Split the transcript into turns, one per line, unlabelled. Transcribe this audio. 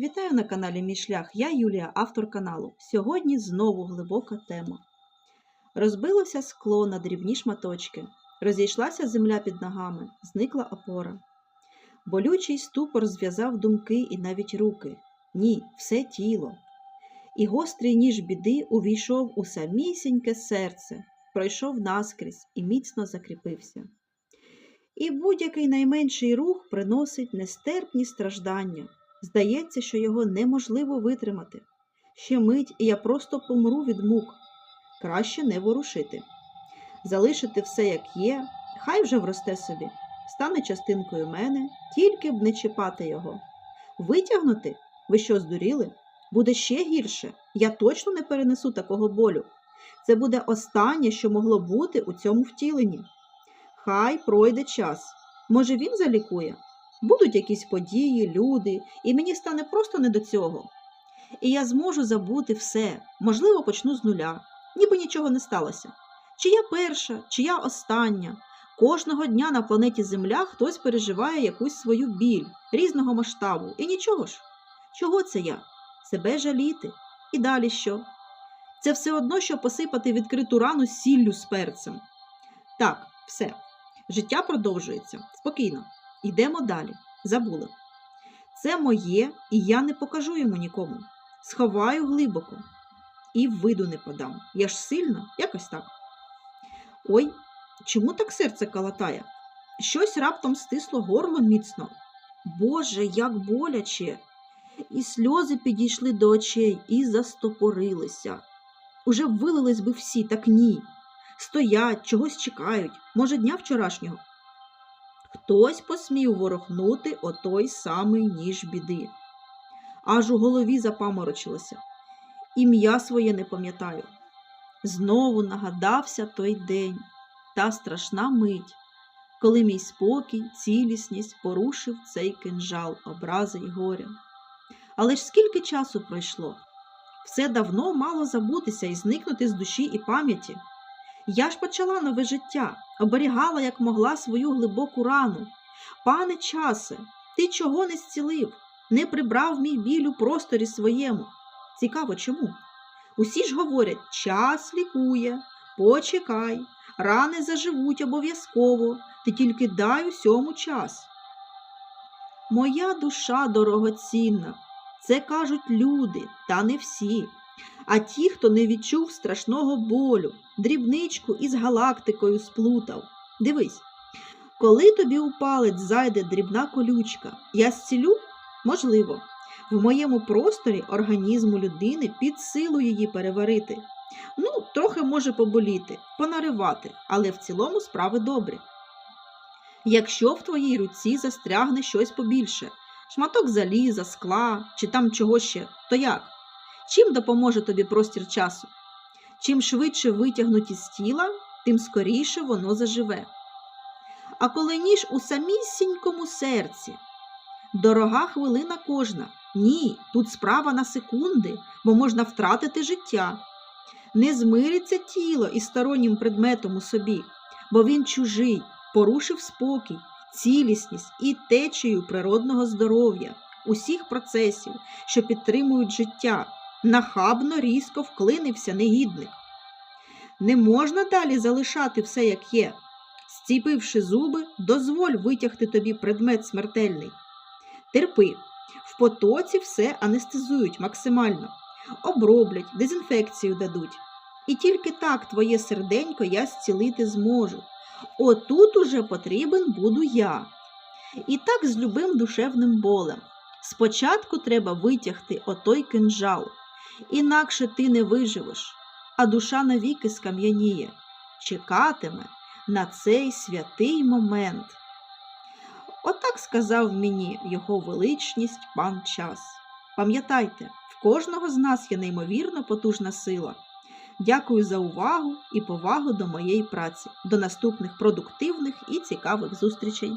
Вітаю на каналі Мій шлях. Я Юлія, автор каналу. Сьогодні знову глибока тема. Розбилося скло на дрібні шматочки, розійшлася земля під ногами, зникла опора. Болючий ступор зв'язав думки і навіть руки. Ні, все тіло. І гострий ніж біди увійшов у самісіньке серце, пройшов наскрізь і міцно закріпився. І будь-який найменший рух приносить нестерпні страждання. Здається, що його неможливо витримати. Ще мить, і я просто помру від мук. Краще не ворушити. Залишити все, як є, хай вже вросте собі, стане частинкою мене, тільки б не чіпати його. Витягнути? Ви що, здуріли? Буде ще гірше. Я точно не перенесу такого болю. Це буде останнє, що могло бути у цьому втіленні. Хай пройде час. Може, він залікує? Будуть якісь події, люди, і мені стане просто не до цього. І я зможу забути все, можливо, почну з нуля, ніби нічого не сталося. Чи я перша, чи я остання. Кожного дня на планеті Земля хтось переживає якусь свою біль різного масштабу. І нічого ж. Чого це я? Себе жаліти. І далі що? Це все одно, що посипати відкриту рану сіллю з перцем. Так, все. Життя продовжується. Спокійно. Йдемо далі. Забули. Це моє, і я не покажу йому нікому. Сховаю глибоко і виду не подам. Я ж сильна, якось так. Ой, чому так серце калатає? Щось раптом стисло горло міцно. Боже, як боляче! І сльози підійшли до очей і застопорилися. Уже вилились би всі, так ні. Стоять, чогось чекають, може, дня вчорашнього. Хтось посмів ворохнути отой самий ніж біди. Аж у голові запаморочилося. Ім'я своє не пам'ятаю. Знову нагадався той день, та страшна мить, коли мій спокій, цілісність порушив цей кинжал образи й горя. Але ж скільки часу пройшло? Все давно мало забутися і зникнути з душі і пам'яті. Я ж почала нове життя, оберігала, як могла, свою глибоку рану. Пане часе, ти чого не зцілив, не прибрав мій біль у просторі своєму. Цікаво чому? Усі ж говорять, час лікує, почекай, рани заживуть обов'язково, ти тільки дай усьому час. Моя душа дорогоцінна, це кажуть люди, та не всі. А ті, хто не відчув страшного болю, дрібничку із галактикою сплутав. Дивись, коли тобі у палець зайде дрібна колючка, я зцілю? Можливо. В моєму просторі організму людини під силу її переварити. Ну, трохи може поболіти, понаривати, але в цілому справи добрі. Якщо в твоїй руці застрягне щось побільше, шматок заліза, скла чи там чого ще, то як? Чим допоможе тобі простір часу? Чим швидше витягнуть із тіла, тим скоріше воно заживе. А коли ніж у самісінькому серці, дорога хвилина кожна. Ні, тут справа на секунди, бо можна втратити життя. Не змириться тіло із стороннім предметом у собі, бо він чужий, порушив спокій, цілісність і течію природного здоров'я, усіх процесів, що підтримують життя нахабно різко вклинився негідник. Не можна далі залишати все, як є. Зціпивши зуби, дозволь витягти тобі предмет смертельний. Терпи, в потоці все анестезують максимально, оброблять, дезінфекцію дадуть. І тільки так твоє серденько я зцілити зможу. Отут уже потрібен буду я. І так з любим душевним болем. Спочатку треба витягти отой кинжал, інакше ти не виживеш, а душа навіки скам'яніє, чекатиме на цей святий момент. Отак сказав мені його величність пан час. Пам'ятайте, в кожного з нас є неймовірно потужна сила. Дякую за увагу і повагу до моєї праці, до наступних продуктивних і цікавих зустрічей.